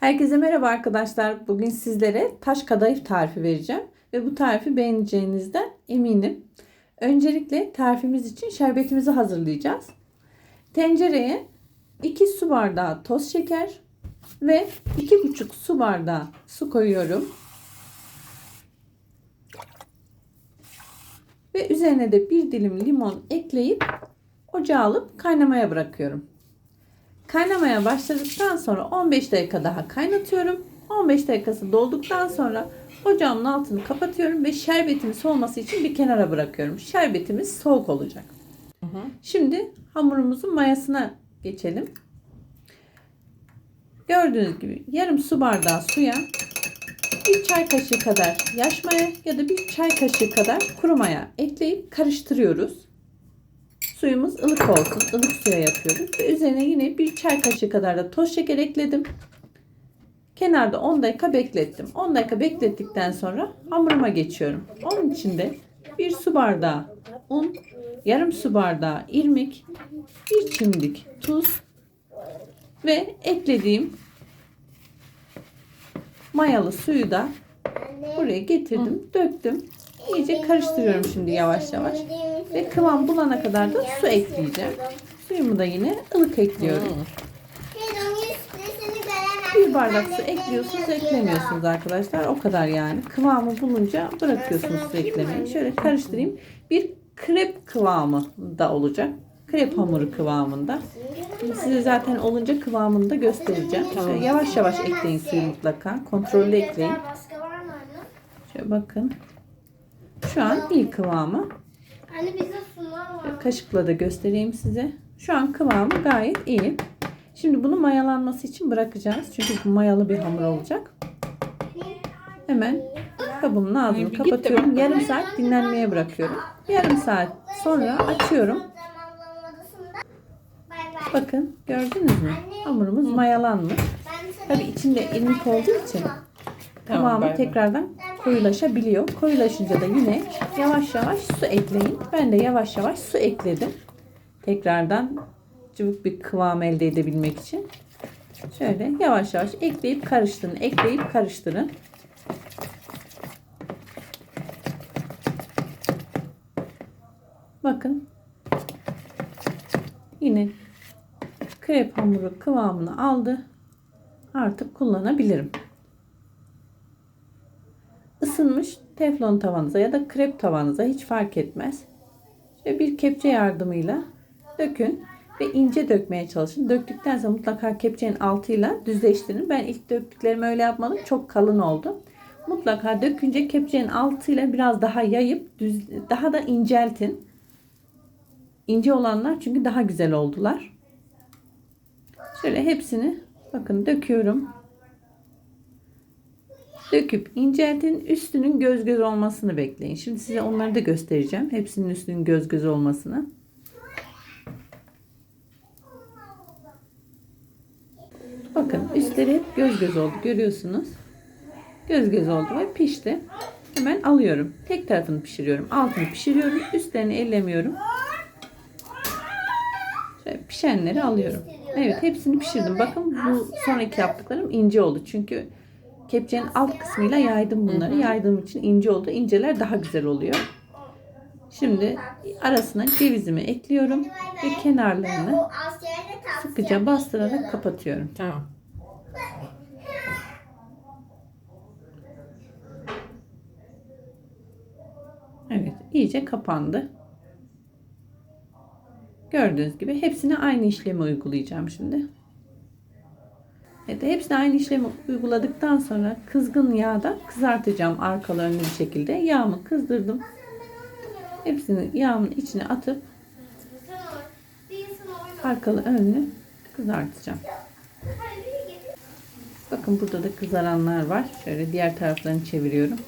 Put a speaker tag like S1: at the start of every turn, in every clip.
S1: Herkese merhaba arkadaşlar. Bugün sizlere taş kadayıf tarifi vereceğim. Ve bu tarifi beğeneceğinizden eminim. Öncelikle tarifimiz için şerbetimizi hazırlayacağız. Tencereye 2 su bardağı toz şeker ve 2,5 su bardağı su koyuyorum. Ve üzerine de bir dilim limon ekleyip ocağa alıp kaynamaya bırakıyorum. Kaynamaya başladıktan sonra 15 dakika daha kaynatıyorum. 15 dakikası dolduktan sonra ocağımın altını kapatıyorum ve şerbetimi soğuması için bir kenara bırakıyorum. Şerbetimiz soğuk olacak. Şimdi hamurumuzun mayasına geçelim. Gördüğünüz gibi yarım su bardağı suya bir çay kaşığı kadar yaş maya ya da bir çay kaşığı kadar kuru maya ekleyip karıştırıyoruz. Suyumuz ılık olsun. ılık suya yapıyoruz. Ve üzerine yine bir çay kaşığı kadar da toz şeker ekledim. Kenarda 10 dakika beklettim. 10 dakika beklettikten sonra hamuruma geçiyorum. Onun için de bir su bardağı un, yarım su bardağı irmik, bir çimdik tuz ve eklediğim mayalı suyu da buraya getirdim, döktüm. İyice karıştırıyorum şimdi yavaş yavaş. Ve kıvam bulana kadar da su ekleyeceğim. Suyumu da yine ılık ekliyorum. Bir bardak su ekliyorsunuz, eklemiyorsunuz arkadaşlar. O kadar yani. Kıvamı bulunca bırakıyorsunuz su eklemeyi. Şöyle karıştırayım. Bir krep kıvamı da olacak. Krep hamuru kıvamında. Şimdi size zaten olunca kıvamını da göstereceğim. Şöyle yavaş yavaş ekleyin suyu mutlaka. Kontrollü ekleyin. Şöyle bakın. Şu an iyi kıvamı.
S2: Anne bizde sular var.
S1: Kaşıkla da göstereyim size. Şu an kıvamı gayet iyi. Şimdi bunu mayalanması için bırakacağız. Çünkü bu mayalı bir hamur olacak. Hemen kabımın ağzını kapatıyorum. Yarım saat dinlenmeye bırakıyorum. Yarım saat sonra açıyorum. Bakın gördünüz mü? Hamurumuz mayalanmış. Tabi içinde irmik olduğu için kıvamı tekrardan koyulaşabiliyor. Koyulaşınca da yine yavaş yavaş su ekleyin. Ben de yavaş yavaş su ekledim. Tekrardan cıvık bir kıvam elde edebilmek için. Şöyle yavaş yavaş ekleyip karıştırın. Ekleyip karıştırın. Bakın. Yine krep hamuru kıvamını aldı. Artık kullanabilirim ısınmış teflon tavanıza ya da krep tavanıza hiç fark etmez. Şöyle bir kepçe yardımıyla dökün ve ince dökmeye çalışın. Döktükten sonra mutlaka kepçenin altıyla düzleştirin. Ben ilk döktüklerimi öyle yapmadım. Çok kalın oldu. Mutlaka dökünce kepçenin altıyla biraz daha yayıp düz, daha da inceltin. İnce olanlar çünkü daha güzel oldular. Şöyle hepsini bakın döküyorum döküp inceltin. Üstünün göz göz olmasını bekleyin. Şimdi size onları da göstereceğim. Hepsinin üstünün göz göz olmasını. Bakın üstleri hep göz göz oldu. Görüyorsunuz. Göz göz oldu ve pişti. Hemen alıyorum. Tek tarafını pişiriyorum. Altını pişiriyorum. Üstlerini ellemiyorum. Şöyle pişenleri alıyorum. Evet hepsini pişirdim. Bakın bu sonraki yaptıklarım ince oldu. Çünkü Kepçenin alt kısmıyla yaydım bunları. Yaydığım için ince oldu. İnceler daha güzel oluyor. Şimdi arasına cevizimi ekliyorum ve kenarlarını sıkıca bastırarak kapatıyorum.
S3: Tamam.
S1: Evet, iyice kapandı. Gördüğünüz gibi hepsine aynı işlemi uygulayacağım şimdi. Evet, hepsini aynı işlemi uyguladıktan sonra kızgın yağda kızartacağım arkalı önlü bir şekilde. Yağımı kızdırdım. Hepsini yağın içine atıp arkalı önlü kızartacağım. Bakın burada da kızaranlar var. Şöyle diğer taraflarını çeviriyorum.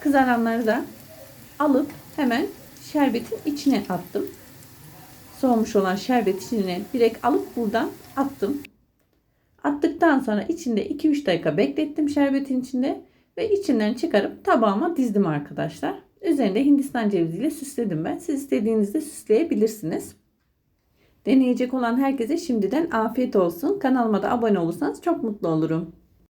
S1: Kızaranları da alıp hemen şerbetin içine attım soğumuş olan şerbet içine direkt alıp buradan attım. Attıktan sonra içinde 2-3 dakika beklettim şerbetin içinde ve içinden çıkarıp tabağıma dizdim arkadaşlar. Üzerinde hindistan ceviziyle süsledim ben. Siz istediğinizde süsleyebilirsiniz. Deneyecek olan herkese şimdiden afiyet olsun. Kanalıma da abone olursanız çok mutlu olurum.